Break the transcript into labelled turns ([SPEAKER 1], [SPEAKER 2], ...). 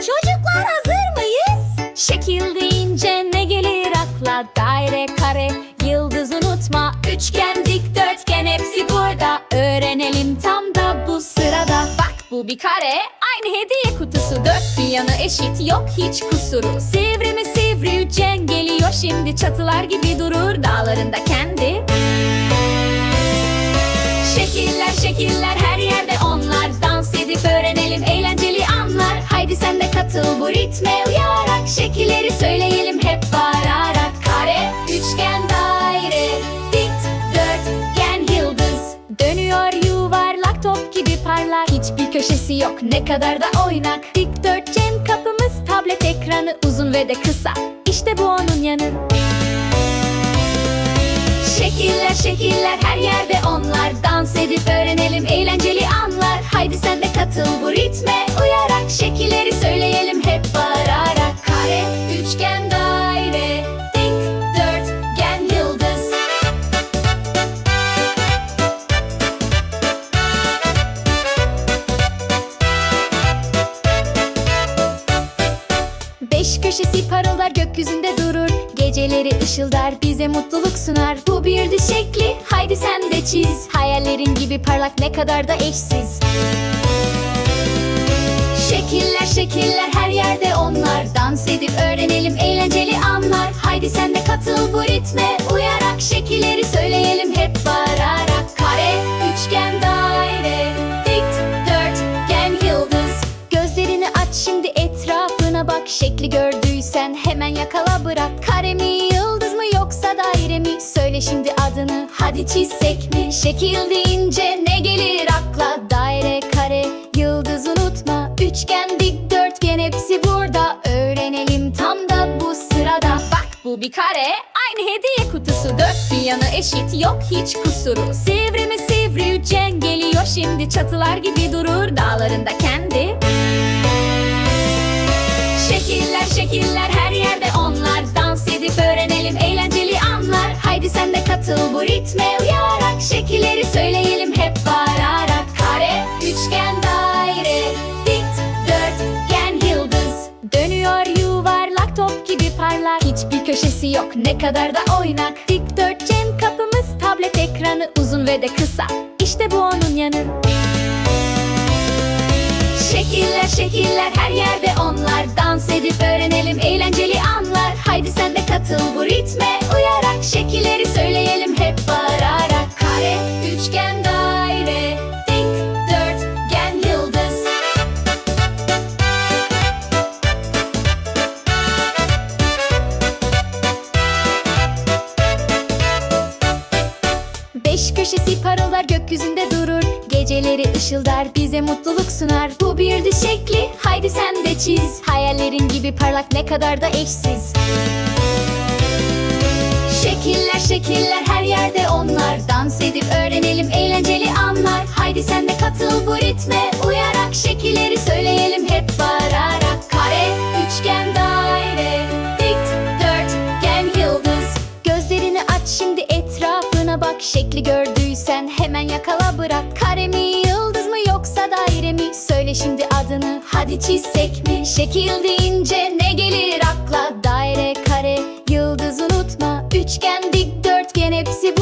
[SPEAKER 1] Çocuklar hazır mıyız?
[SPEAKER 2] Şekil deyince ne gelir akla? Daire, kare, yıldız unutma. Üçgen, dikdörtgen hepsi burada. Öğrenelim tam da bu sırada. Bak bu bir kare, aynı hediye kutusu. Dört bir yanı eşit, yok hiç kusuru. Sivri mi sivri üçgen geliyor. Şimdi Çatılar gibi durur dağlarında kendi. Şekiller şekiller ritme uyarak Şekilleri söyleyelim hep bağırarak Kare, üçgen, daire, dikdörtgen, yıldız. Dönüyor yuvarlak top gibi parlak. Hiçbir köşesi yok ne kadar da oynak. Dikdörtgen kapımız tablet ekranı Uzun ve de kısa. İşte bu onun yanı. Şekiller şekiller her yerde onlar. Dans edip öğrenelim eğlenceli anlar. Haydi sen de katıl bu ritme. Uyarak Şekilleri söyleyelim Beş köşesi parıldar gökyüzünde durur. Geceleri ışıldar bize mutluluk sunar. Bu bir düş şekli haydi sen de çiz. Hayallerin gibi parlak ne kadar da eşsiz. Şekiller şekiller her yerde onlar Şekli gördüysen hemen yakala bırak. Kare mi yıldız mı yoksa daire mi? Söyle şimdi adını hadi çizsek mi? Şekil deyince ne gelir akla? Daire kare yıldız unutma. Üçgen dikdörtgen hepsi burada. Öğrenelim tam da bu sırada. Bak bu bir kare aynı hediye kutusu. Dört bir yanı eşit yok hiç kusuru. Sivri mi sivri üçgen geliyor şimdi Çatılar gibi durur dağlarında kendi Şekiller şekiller her yerde onlar. Dans edip öğrenelim eğlenceli anlar. Haydi sen de katıl bu ritme uyarak. Şekilleri söyleyelim hep bağırarak Kare, üçgen, daire, dikdörtgen, yıldız. Dönüyor yuvarlak top gibi parlak. Hiçbir köşesi yok ne kadar da oynak. Dikdörtgen kapımız tablet ekranı Uzun ve de kısa. İşte bu onun yanı Şekiller şekiller her yerde onlar. Dans edip öğrenelim eğlenceli anlar. Haydi sen de katıl bu ritme. Uyarak Şekilleri söyleyelim hep bağırarak Kare, üçgen, daire, dikdörtgen, yıldız. Beş köşesi parıldar gökyüzünde durur Geceleri ışıldar bize mutluluk sunar. Bu bir düş şekli haydi sen de çiz. Hayallerin gibi parlak ne kadar da eşsiz. Şekiller şekiller her yerde onlar. Dans edip öğrenelim eğlenceli anlar. Haydi sen de katıl bu ritme. Uyarak Şekilleri söyleyelim hep bağırarak Kare, üçgen, daire, dikdörtgen, yıldız. Gözlerini aç şimdi etrafına bak. Şekli gördüysen akala bırak. Kare mi yıldız mı yoksa daire mi? Söyle şimdi adını. Hadi çizsek mi? Şekil deyince ne gelir akla? Daire kare yıldız unutma. Üçgen dikdörtgen hepsi bu